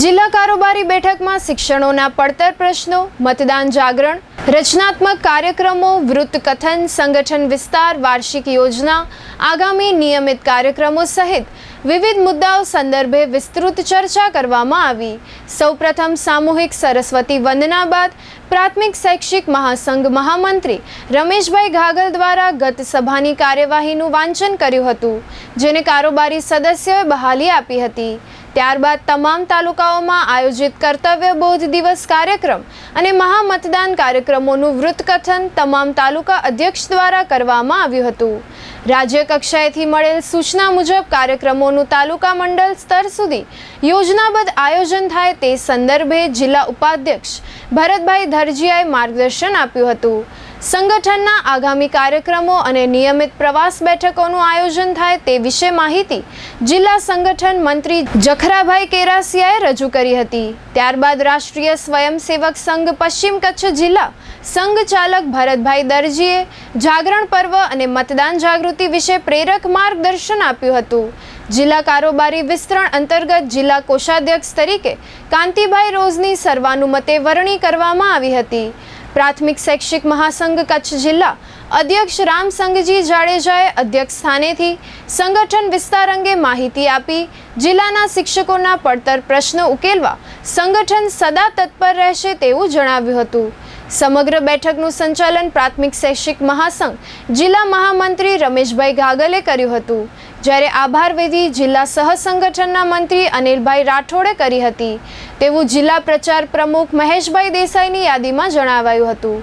જિલ્લા કારોબારી બેઠકમાં શિક્ષણોના પડતર પ્રશ્નો, મતદાન જાગરણ, રચનાત્મક કાર્યક્રમો, વૃત્ત કથન, સંગઠન વિસ્તાર, વાર્ષિક યોજના, આગામી નિયમિત કાર્યક્રમો સહિત વિવિધ મુદ્દાઓ સંદર્ભે વિસ્તૃત ચર્ચા કરવામાં આવી. સૌપ્રથમ સામૂહિક સરસ્વતી વંદના બાદ પ્રાથમિક શૈક્ષિક મહાસંઘ મહામંત્રી રમેશભાઈ ઘાગલ દ્વારા ગત સભાની કાર્યવાહીનું વાંચન કર્યું હતું, જેને કારોબારી સદસ્યોએ બહાલી આપી હતી. ત્યારબાદ તમામ તાલુકાઓમાં આયોજિત કર્તવ્ય બોધ દિવસ કાર્યક્રમ અને મહામતદાન કાર્યક્રમોનું વૃત્તકથન તમામ તાલુકા અધ્યક્ષ દ્વારા કરવામાં આવ્યું હતું. રાજ્ય કક્ષાએથી મળેલ સૂચના મુજબ કાર્યક્રમોનું તાલુકા મંડળ સ્તર સુધી યોજનાબદ્ધ આયોજન થાય તે સંદર્ભે જિલ્લા ઉપાધ્યક્ષ ભરતભાઈ ધરજીયાએ માર્ગદર્શન આપ્યું હતું. સંગઠનના આગામી કાર્યક્રમો અને નિયમિત પ્રવાસ બેઠકોનું આયોજન થાય તે વિશે માહિતી જિલ્લા સંગઠન મંત્રી જખરાભાઈ કેરાસિયાએ રજૂ કરી હતી. ત્યારબાદ રાષ્ટ્રીય સ્વયંસેવક સંઘ પશ્ચિમ કચ્છ જિલ્લા સંઘ ચાલક ભરતભાઈ દરજીએ જાગરણ પર્વ અને મતદાન જાગૃતિ વિશે પ્રેરક માર્ગદર્શન આપ્યું હતું. જિલ્લા કારોબારી વિસ્તરણ અંતર્ગત જિલ્લા કોષાધ્યક્ષ તરીકે કાંતિભાઈ રોઝની સર્વાનુમતે વરણી કરવામાં આવી હતી. પ્રાથમિક શૈક્ષિક મહાસંઘ કચ્છ જિલ્લા, અધ્યક્ષ રામસંગજી જાડેજાએ અધ્યક્ષ સ્થાનેથી સંગઠન વિસ્તાર અંગે માહિતી આપી જિલ્લાના શિક્ષકોના પડતર પ્રશ્નો ઉકેલવા સંગઠન સદા તત્પર રહેશે તેવું જણાવ્યું હતું. સમગ્ર બેઠકનું સંચાલન પ્રાથમિક શૈક્ષિક મહાસંઘ જિલ્લા મહામંત્રી રમેશભાઈ ગાગલે કર્યું હતું. જ્યારે આભાર વિધિ જિલ્લા સહસંગઠનના મંત્રી અનિલભાઈ રાઠોડે કરી હતી. તેવું જિલ્લા પ્રચાર પ્રમુખ મહેશભાઈ દેસાઈની યાદીમાં જણાવાયું હતું.